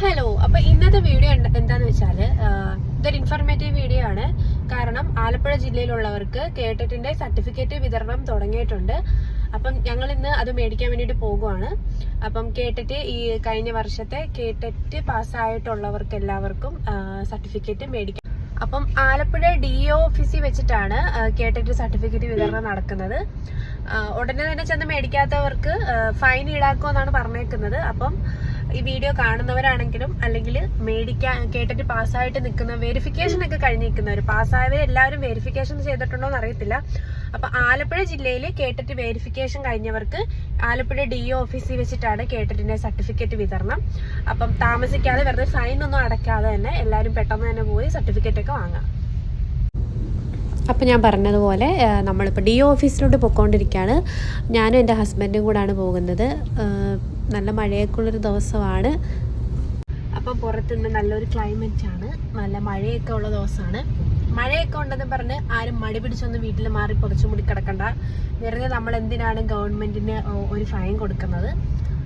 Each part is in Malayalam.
ഹലോ അപ്പൊ ഇന്നത്തെ വീഡിയോ എന്ത- എന്താന്ന് വെച്ചാൽ ഇതൊരു ഇൻഫർമേറ്റീവ് വീഡിയോ ആണ്. കാരണം ആലപ്പുഴ ജില്ലയിലുള്ളവർക്ക് കേട്ടറ്റിന്റെ സർട്ടിഫിക്കറ്റ് വിതരണം തുടങ്ങിയിട്ടുണ്ട്. അപ്പം ഞങ്ങൾ ഇന്ന് അത് മേടിക്കാൻ വേണ്ടിട്ട് പോകുവാണ്. അപ്പം കേട്ടിട്ട് ഈ കഴിഞ്ഞ വർഷത്തെ കേട്ടിട്ട് പാസ്സായിട്ടുള്ളവർക്ക് എല്ലാവർക്കും സർട്ടിഫിക്കറ്റ് മേടിക്കാം അപ്പം ആലപ്പുഴ ഡി ഒ ഓഫീസിൽ വെച്ചിട്ടാണ് കേട്ടിട്ട് സർട്ടിഫിക്കറ്റ് വിതരണം നടക്കുന്നത്. ഉടനെ തന്നെ ചെന്ന് മേടിക്കാത്തവർക്ക് ഫൈൻ ഈടാക്കുമെന്നാണ് പറഞ്ഞേക്കുന്നത്. അപ്പം ഈ വീഡിയോ കാണുന്നവരാണെങ്കിലും അല്ലെങ്കിൽ മേടിക്കാൻ കേട്ടിട്ട് പാസ്സായിട്ട് നിൽക്കുന്ന വെരിഫിക്കേഷൻ ഒക്കെ കഴിഞ്ഞ് നിൽക്കുന്നവർ പാസ്സായവർ എല്ലാവരും വെരിഫിക്കേഷൻ ചെയ്തിട്ടുണ്ടോ എന്ന് അറിയത്തില്ല. അപ്പൊ ആലപ്പുഴ ജില്ലയിൽ കേട്ടിട്ട് വെരിഫിക്കേഷൻ കഴിഞ്ഞവർക്ക് ആലപ്പുഴ ഡി ഒ ഓഫീസിൽ വെച്ചിട്ടാണ് കേട്ടിട്ടിന്റെ സർട്ടിഫിക്കറ്റ് വിതരണം. അപ്പം താമസിക്കാതെ വെറുതെ ഫൈൻ ഒന്നും അടക്കാതെ തന്നെ എല്ലാവരും പെട്ടെന്ന് തന്നെ പോയി സർട്ടിഫിക്കറ്റ് ഒക്കെ വാങ്ങാം. അപ്പോൾ ഞാൻ പറഞ്ഞതുപോലെ നമ്മളിപ്പോൾ ഡി ഒ ഓഫീസിലോട്ട് പോയിക്കൊണ്ടിരിക്കുകയാണ് ഞാനും എന്റെ ഹസ്ബൻഡും കൂടാണ് പോകുന്നത്. നല്ല മഴയൊക്കെ ഉള്ളൊരു ദിവസമാണ്. അപ്പോൾ പുറത്തുനിന്ന് നല്ലൊരു ക്ലൈമറ്റ് ആണ്. നല്ല മഴയൊക്കെ ഉള്ള ദിവസമാണ്. മഴയൊക്കെ ഉണ്ടെന്ന് പറഞ്ഞ് ആരും മടി പിടിച്ചൊന്ന് വീട്ടിൽ മാറി പൊറിച്ചു മുടി കിടക്കണ്ട. വെറുതെ നമ്മൾ എന്തിനാണ് ഗവൺമെന്റിന് ഒരു ഫൈൻ കൊടുക്കുന്നത്?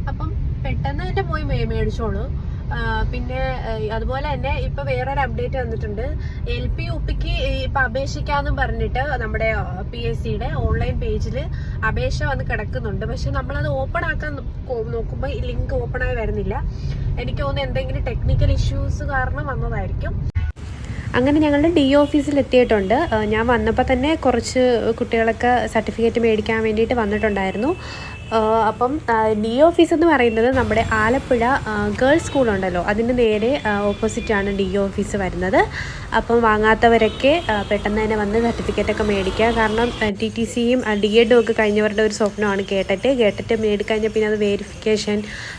അപ്പം പെട്ടെന്ന് തന്നെ പോയി മേ- മേടിച്ചോളൂ. പിന്നെ അതുപോലെ തന്നെ ഇപ്പോൾ വേറൊരു അപ്ഡേറ്റ് വന്നിട്ടുണ്ട്. എൽ പി യു പിക്ക് ഇപ്പൊ അപേക്ഷിക്കാന്നും പറഞ്ഞിട്ട് നമ്മുടെ പി എസ് സിയുടെ ഓൺലൈൻ പേജിൽ അപേക്ഷ വന്ന് കിടക്കുന്നുണ്ട്. പക്ഷെ നമ്മളത് ഓപ്പൺ ആക്കാൻ നോക്കുമ്പോൾ ഈ ലിങ്ക് ഓപ്പൺ ആയി വരുന്നില്ല. എനിക്ക് തോന്നുന്നു എന്തെങ്കിലും ടെക്നിക്കൽ ഇഷ്യൂസ് കാരണം വന്നതായിരിക്കും. അങ്ങനെ ഞങ്ങളുടെ ഡി ഓഫീസിൽ എത്തിയിട്ടുണ്ട്. ഞാൻ വന്നപ്പോൾ തന്നെ കുറച്ച് കുട്ടികളൊക്കെ സർട്ടിഫിക്കറ്റ് മേടിക്കാൻ വേണ്ടിയിട്ട് വന്നിട്ടുണ്ടായിരുന്നു. അപ്പം ഡി ഓഫീസ് എന്ന് പറയുന്നത് നമ്മുടെ ആലപ്പുഴ ഗേൾസ് സ്കൂളുണ്ടല്ലോ അതിന് നേരെ ഓപ്പോസിറ്റാണ് ഡി ഓഫീസ് വരുന്നത്. അപ്പം വാങ്ങാത്തവരൊക്കെ പെട്ടെന്ന് തന്നെ വന്ന് സർട്ടിഫിക്കറ്റൊക്കെ മേടിക്കുക. കാരണം ടി ടി സിയും ഡി എഡും ഒക്കെ കഴിഞ്ഞവരുടെ ഒരു സ്വപ്നമാണ് കേട്ടിട്ട്. കേട്ടിട്ട് മേടിക്കഴിഞ്ഞാൽ പിന്നെ അത് വേരിഫിക്കേഷൻ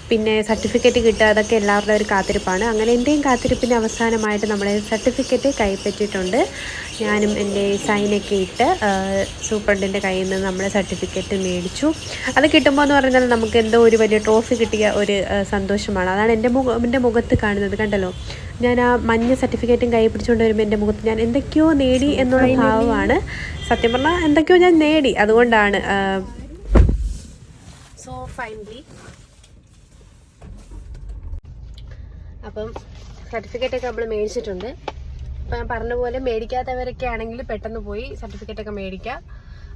പിന്നെ സർട്ടിഫിക്കറ്റ് കിട്ടുക അതൊക്കെ എല്ലാവരുടെ ഒരു കാത്തിരിപ്പാണ്. അങ്ങനെ എന്റെയും കാത്തിരിപ്പിന്റെ അവസാനമായിട്ട് നമ്മൾ സർട്ടിഫിക്കറ്റ് കൈപ്പറ്റിയിട്ടുണ്ട്. ഞാനും എന്റെ സൈനൊക്കെ ഇട്ട് സൂപ്രണ്ടിന്റെ കയ്യിൽ നിന്ന് നമ്മൾ സർട്ടിഫിക്കറ്റ് മേടിച്ചു. അത് കിട്ടുമ്പോൾ എന്ന് പറഞ്ഞാൽ നമുക്ക് എന്തോ ഒരു വലിയ ട്രോഫി കിട്ടിയ ഒരു സന്തോഷമാണ്. അതാണ് എന്റെ മുഖം എന്റെ മുഖത്ത് കാണുന്നത്. കണ്ടല്ലോ? ഞാൻ ആ മഞ്ഞ സർട്ടിഫിക്കറ്റും കൈ പിടിച്ചുകൊണ്ട് വരുമ്പോൾ എന്റെ മുഖത്ത് ഞാൻ എന്തൊക്കെയോ നേടി എന്നുള്ള ഭാവമാണ്. സത്യം പറഞ്ഞാൽ എന്തൊക്കെയോ ഞാൻ നേടി. അതുകൊണ്ടാണ് സോ ഫൈനലി അപ്പം സർട്ടിഫിക്കറ്റൊക്കെ നമ്മൾ മേടിച്ചിട്ടുണ്ട്. അപ്പം ഞാൻ പറഞ്ഞ പോലെ മേടിക്കാത്തവരൊക്കെ ആണെങ്കിൽ പെട്ടെന്ന് പോയി സർട്ടിഫിക്കറ്റൊക്കെ മേടിക്കാം.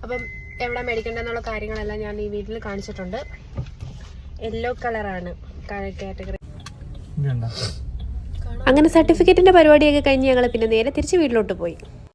അപ്പം എവിടെ മേടിക്കേണ്ടെന്നുള്ള കാര്യങ്ങളെല്ലാം ഞാൻ ഈ വീട്ടിൽ കാണിച്ചിട്ടുണ്ട്. യെല്ലോ കളറാണ് കാറ്റഗറി അങ്ങനെ സർട്ടിഫിക്കറ്റിന്റെ പരിപാടിയൊക്കെ കഴിഞ്ഞ് ഞങ്ങൾ പിന്നെ നേരെ തിരിച്ച് വീട്ടിലോട്ട് പോയി.